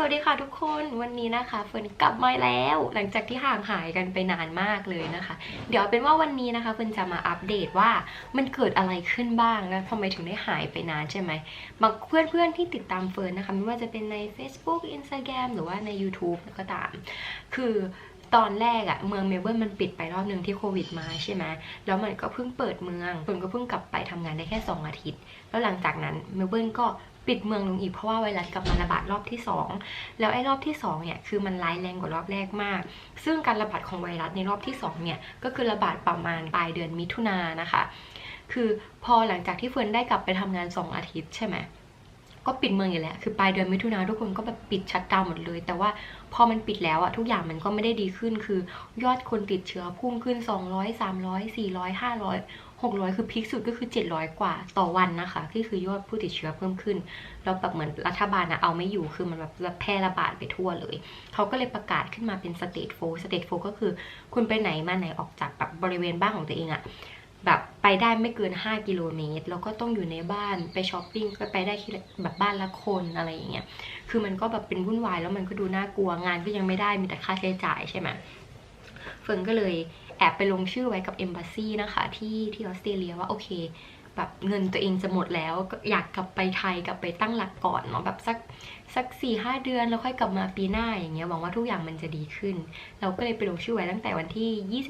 สวัสดีค่ะทุกคนวันนี้นะคะเฟิร์นกลับมาแล้ว หลังจากที่ห่างหายกันไปนานมากเลยนะคะ เดี๋ยวเป็นว่าวันนี้นะคะเฟิร์นจะมาอัปเดตว่ามันเกิดอะไรขึ้นบ้างนะทำไมถึงได้หายไปนานใช่ไหมบางเพื่อนๆที่ติดตามเฟิร์นนะคะไม่ว่าจะเป็นใน Facebook Instagram หรือว่าใน YouTube ก็ตาม คือตอนแรกอะเมืองเมลเบิร์นมันปิดไปรอบหนึ่งที่โควิดมาใช่ไหมแล้วมันก็เพิ่งเปิดเมืองเฟินก็เพิ่งกลับไปทำงานได้แค่ 2 อาทิตย์ แล้วหลังจากนั้นเมลเบิร์นก็ ปิดเมืองลงอีกเพราะว่าไวรัสกลับมาระบาดรอบที่ 2 แล้วไอ้รอบที่2เนี่ยคือมันร้ายแรงกว่ารอบแรกมาก ซึ่งการระบาดของไวรัสในรอบที่2เนี่ยก็คือระบาดประมาณปลายเดือนมิถุนายนนะคะ คือพอหลังจากที่เฟิร์นได้กลับไปทำงาน 2 อาทิตย์ใช่ไหมก็ปิดเมืองอยู่แล้ว คือปลายเดือนมิถุนาทุกคนก็แบบปิดชัดดาวน์หมดเลย แต่ว่าพอมันปิดแล้วอะทุกอย่างมันก็ไม่ได้ดีขึ้น คือยอดคนติดเชื้อพุ่งขึ้น 200 300 400 500 600 คือพีคสุดก็คือ 700 กว่าต่อวันนะคะที่คือยอดผู้ติดเชื้อเพิ่มขึ้น แล้วแบบเหมือนรัฐบาลนะเอาไม่อยู่คือมันแบบแพร่ระบาดไปทั่วเลย เขาก็เลยประกาศขึ้นมาเป็นสเตทโฟสเตทโฟก็คือคุณไปไหนมาไหนออกจากแบบบริเวณบ้านของตัวเองอะแบบไปได้ไม่เกิน 5 กิโลเมตร แล้วก็ต้องอยู่ในบ้านไปช้อปปิ้งก็ไปได้แบบบ้านละคนอะไรอย่างเงี้ย คือมันก็แบบเป็นวุ่นวายแล้วมันก็ดูน่ากลัวงานก็ยังไม่ได้มีแต่ค่าใช้จ่ายใช่ไหมเฟิร์นก็เลย แอบไปลงชื่อไว้กับ Embassy นะคะที่ที่ออสเตรเลียว่าโอเคแบบเงินตัวเองจะหมดแล้วก็อยากกลับไปไทยกลับไปตั้งหลักก่อนเนาะแบบสักสักสี่ห้าเดือนแล้วค่อยกลับมาปีหน้าอย่างเงี้ยหวังว่าทุกอย่างมันจะดีขึ้น เราก็เลยไปลงชื่อไว้ตั้งแต่วันที่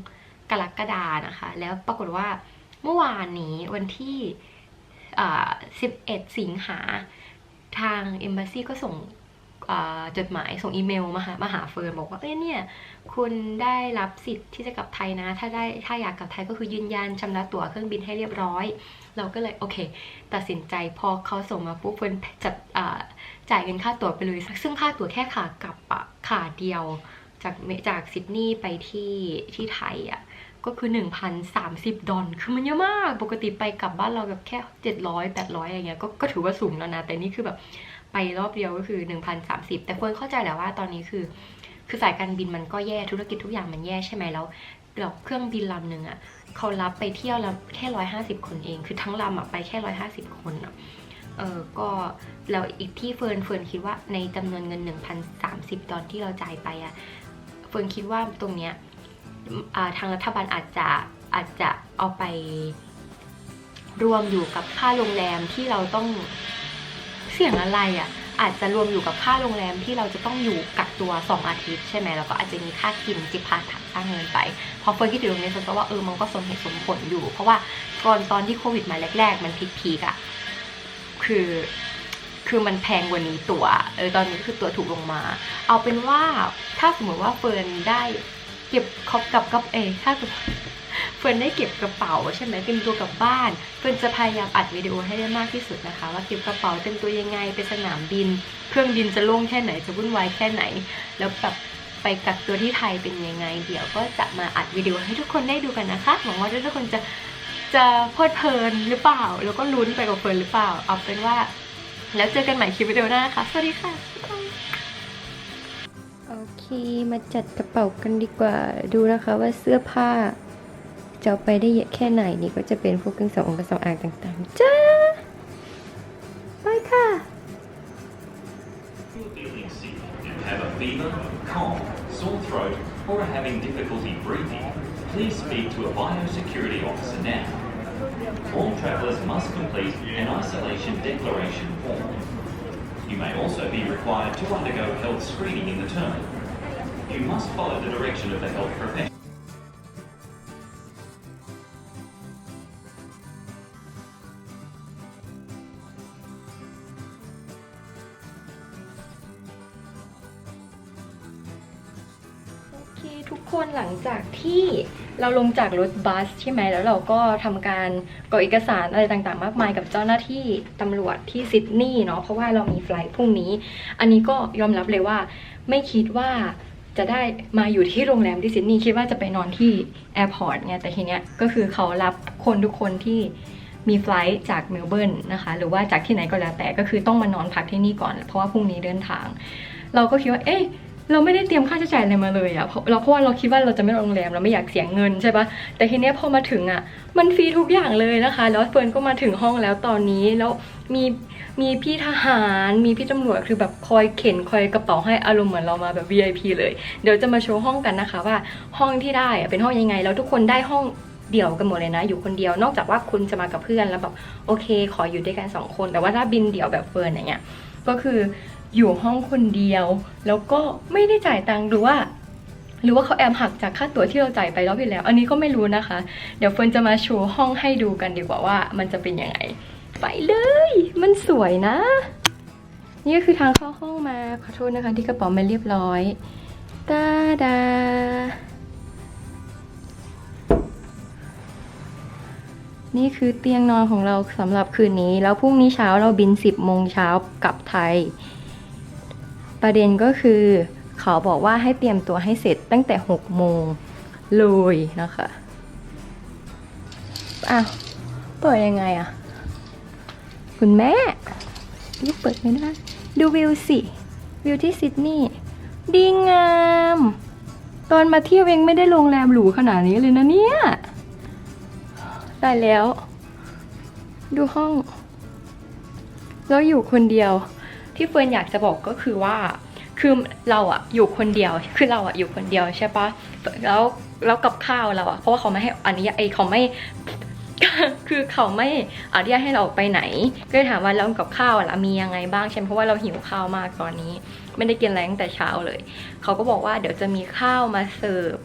22 กรกฎานะคะ แล้วปรากฏว่าเมื่อวานนี้วันที่อ่า11 สิงหาทาง Embassy ก็ส่ง จดหมายส่งอีเมลมาหามาหาเฟิร์นบอกว่าเอ้ยเนี่ยคุณได้รับสิทธิ์ที่จะกลับไทยนะ ถ้าได้ถ้าอยากกลับไทยก็คือยืนยันชำระตั๋วเครื่องบินให้เรียบร้อย เราก็เลยโอเค ตัดสินใจพอเขาส่งมาปุ๊บเฟิร์นจัดจ่ายเงินค่าตั๋วไปเลย ซึ่งค่าตั๋วแค่ขากลับอะขาเดียวจากจากซิดนีย์ไปที่ที่ไทยอะก็คือ 1,030 ดอลคือมันเยอะมาก ปกติไปกลับบ้านเราแบบแค่ 700 800อย่างเงี้ยก็ก็ถือว่าสูงแล้วนะ แต่นี่คือแบบ ไปรอบเดียวก็คือ 1,030 แต่เฟิร์นเข้าใจแหละว่าตอนนี้คือ คือสายการบินมันก็แย่ธุรกิจทุกอย่างมันแย่ใช่ไหมแล้วแล้วเครื่องบินลำหนึ่งอะเขารับไปเที่ยวละแค่ร้อยห้าสิบคนเอง คือทั้งลำอะไปแค่ร้อยห้าสิบคนอะเออก็แล้วอีกที่เฟิร์นเฟิร์นคิดว่าในจำนวนเงิน 1,030ดอลที่เราจ่ายไปอะเฟิร์นคิดว่าตรงเนี้ยอ่าทางรัฐบาลอาจจะอาจจะเอาไปรวมอยู่กับค่าโรงแรมที่เราต้อง เสี่ยงอะไรอะ่ะอาจจะรวมอยู่กับค่าโรงแรมที่เราจะต้องอยู่กักตัว 2 อาทิตย์ใช่ไหมแล้วก็อาจจะมีค่ากินจิปาถะค่าเงินไป พอเฟิร์นคิดถึงตรงนี้เฟิร์นก็ว่าเออมันก็สมเหตุสมผลอยู่ เพราะว่าก่อนตอนที่โควิดมาแรก ๆ มันพีคๆอะ่ะคือคือมันแพงกว่านี้ตัวเออตอนนี้คือตัวถูกลงมา เอาเป็นว่าถ้าสมมติว่าเฟิร์นได้เก็บครบกับกับเอถ้าสมมติ ฟิร์นได้เก็บกระเป๋าใช่ไหมเต็มตัวกลับบ้านเฟิร์นจะพยายามอัดวิดีโอให้ได้มากที่สุดนะคะ ว่าเก็บกระเป๋าเต็มตัวยังไงไปสนามบิน เครื่องบินจะโล่งแค่ไหนจะวุ่นวายแค่ไหน แล้วแบบไปกักตัวที่ไทยเป็นยังไง เดี๋ยวก็จะมาอัดวิดีโอให้ทุกคนได้ดูกันนะคะหวังว่าทุกคนจะจะเพลิดเพลินหรือเปล่า แล้วก็ลุ้นไปกับเฟิร์นหรือเปล่า เอาเป็นว่า แล้วเจอกันใหม่คลิปวิดีโอหน้านะคะสวัสดีค่ะ โอเค มาจัดกระเป๋ากันดีกว่า ดูนะคะว่าเสื้อผ้า จะเอาไปได้เยอะแค่ไหนนี่ก็จะเป็นพวกเครื่องสำอางกระสำอางต่างๆจ้าไปค่ะ or are having difficulty breathing, please speak to a biosecurity officer now. All travellers must complete an isolation declaration form. You may also be required to undergo health screening in the terminal. You must follow the direction of the health professional. ทุกคนหลังจากที่เราลงจากรถบัสใช่ไหมแล้วเราก็ทำการกรอกเอกสารอะไรต่างๆ มากมายกับเจ้าหน้าที่ตำรวจที่ซิดนีย์เนาะเพราะว่าเรามีไฟล์พรุ่งนี้ อันนี้ก็ยอมรับเลยว่า ไม่คิดว่าจะได้มาอยู่ที่โรงแรมที่ซิดนีย์คิดว่าจะไปนอนที่แอร์พอร์ตไงแต่ทีเนี้ยก็คือเขารับคนทุกคนที่มีไฟล์จากเมลเบิร์นนะคะ หรือว่าจากที่ไหนก็แล้วแต่ก็คือต้องมานอนพักที่นี่ก่อน เพราะว่าพรุ่งนี้เดินทาง เราก็คิดว่า เอ๊ะ เราไม่ได้เตรียมค่าใช้จ่ายอะไรมาเลยอะเพราะเราเพราะว่าเราคิดว่าเราจะไม่โรงแรมเราไม่อยากเสียเงินใช่ปะแต่ทีเนี้ยพอมาถึงอะมันฟรีทุกอย่างเลยนะคะ แล้วเฟิร์นก็มาถึงห้องแล้วตอนนี้แล้วมีมีพี่ทหารมีพี่ตำรวจคือแบบคอยเข็นคอยกระเป๋าให้อารมณ์เหมือนเรามาแบบ VIP เลย เดี๋ยวจะมาโชว์ห้องกันนะคะว่าห้องที่ได้เป็นห้องยังไง แล้วทุกคนได้ห้องเดี่ยวกันหมดเลยนะ อยู่คนเดียวนอกจากว่าคุณจะมากับเพื่อนแล้วแบบโอเค ขออยู่ด้วยกันสองคน แต่ว่าถ้าบินเดี่ยวแบบเฟิร์นอย่างเงี้ยก็คือ อยู่ห้องคนเดียว แล้วก็ไม่ได้จ่ายตังค์หรือว่า หรือว่าเขาแอมหักจากค่าตั๋วที่เราจ่ายไปรอบที่แล้ว อันนี้ก็ไม่รู้นะคะ เดี๋ยวเฟิร์นจะมาโชว์ห้องให้ดูกันดีกว่าว่า มันจะเป็นยังไง ไปเลย มันสวยนะ นี่ก็คือทางเข้าห้องมาขอโทษนะคะ ที่กระเป๋าไม่เรียบร้อยตาดานี่คือเตียงนอนของเราสำหรับคืนนี้ แล้วพรุ่งนี้เช้าเราบิน 10 โมงเช้ากลับไทย ประเด็นก็คือเขาบอกว่าให้เตรียมตัวให้เสร็จตั้งแต่6โมงเลยนะคะอ้าวเปิดยังไงอะคุณแม่ลูกเปิดไม่ได้ดูวิวสิวิวที่ซิดนีย์ดีงาม ตอนมาเที่ยวเองไม่ได้โรงแรมหรูขนาดนี้เลยนะเนี่ยได้แล้ว ดูห้อง แล้วอยู่คนเดียว ที่เฟิร์นอยากจะบอกก็คือว่า คือเราอะอยู่คนเดียว คือเราอะอยู่คนเดียวใช่ปะแล้วแล้วกับข้าวเราอะเพราะว่าเขาไม่ให้อันนี้ไอเขาไม่คือเขาไม่อนุญาตให้เราออกไปไหน ก็เลยถามว่าแล้วกับข้าวอะล่ะมียังไงบ้างใช่เพราะว่าเราหิวข้าวมากตอนนี้ ไม่ได้กินอะไรตั้งแต่เช้าเลย เขาก็บอกว่าเดี๋ยวจะมีข้าวมาเสิร์ฟ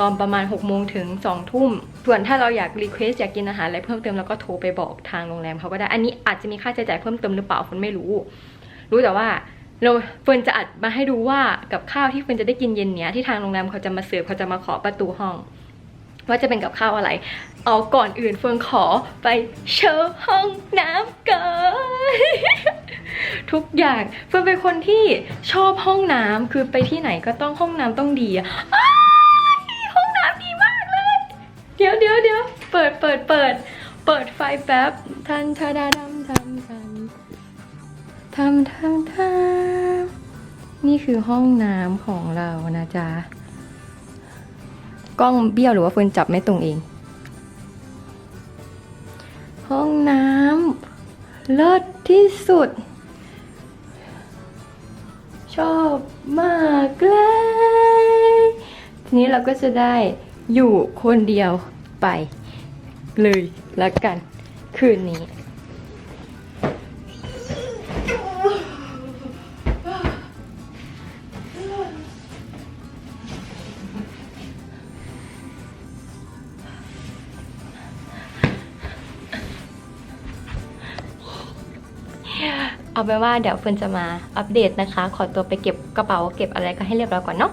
ตอนประมาณ6กโมงถึง2องทุ่ม ส่วนถ้าเราอยากรีเควสอยากกินอาหารอะไรเพิ่มเติมเราก็โทรไปบอกทางโรงแรมเขาก็ได้ อันนี้อาจจะมีค่าใช้จ่ายเพิ่มเติมหรือเปล่าคนไม่รู้ รู้แต่ว่าเราเฟิร์นจะอัดมาให้ดูว่ากับข้าวที่เฟิร์นจะได้กินเย็นเนี้ยที่ทางโรงแรมเขาจะมาเสิร์ฟเขาจะมาขอประตูห้อง ว่าจะเป็นกับข้าวอะไร เอาก่อนอื่นเฟิร์นขอไปเชิญห้องน้ำก่อนทุกอย่างเฟิร์นเป็นคนที่ชอบห้องน้ำคือไปที่ไหนก็ต้องห้องน้ำต้องดีอะห้องน้ำดีมากเลย เดี๋ยวเดี๋ยวเดี๋ยวเปิดเปิดเปิด เปิดไฟแป๊บทันทาดาดำ ทำทำทำนี่คือห้องน้ำของเรานะจ๊ะ กล้องเบี้ยวหรือว่าเฟิร์นจับไม่ตรงเอง ห้องน้ำเลิศที่สุด ชอบมากเลยทีนี้เราก็จะได้อยู่คนเดียวไปเลยละกัน คืนนี้ เอาเป็นว่าเดี๋ยวเฟิร์นจะมาอัปเดตนะคะ ขอตัวไปเก็บกระเป๋าเก็บอะไรก็ให้เรียบร้อยก่อนเนาะ